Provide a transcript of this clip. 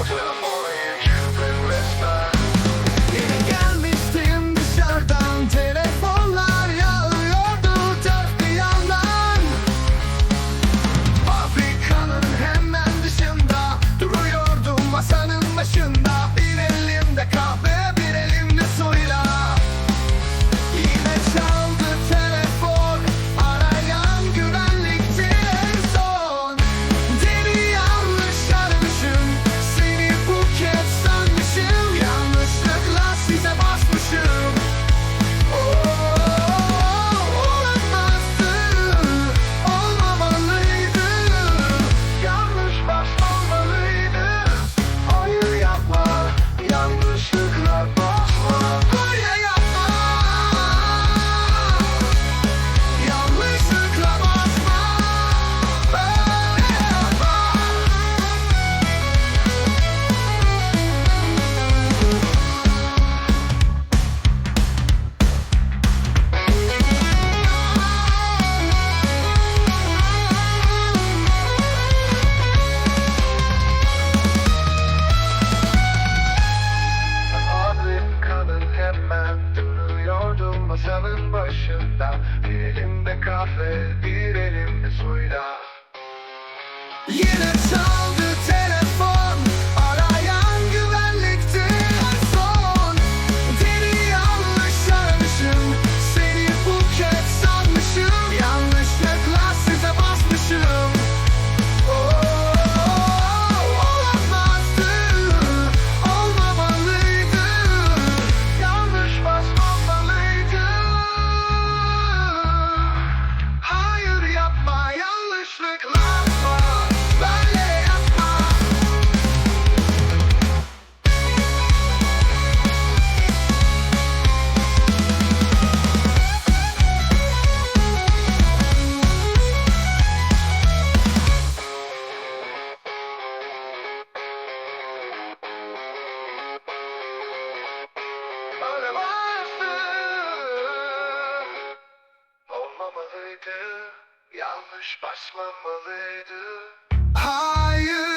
Por masanın başında Bir elimde kahve bir elimde suyla Olmamalıydı Yanlış basmamalıydı. Hayır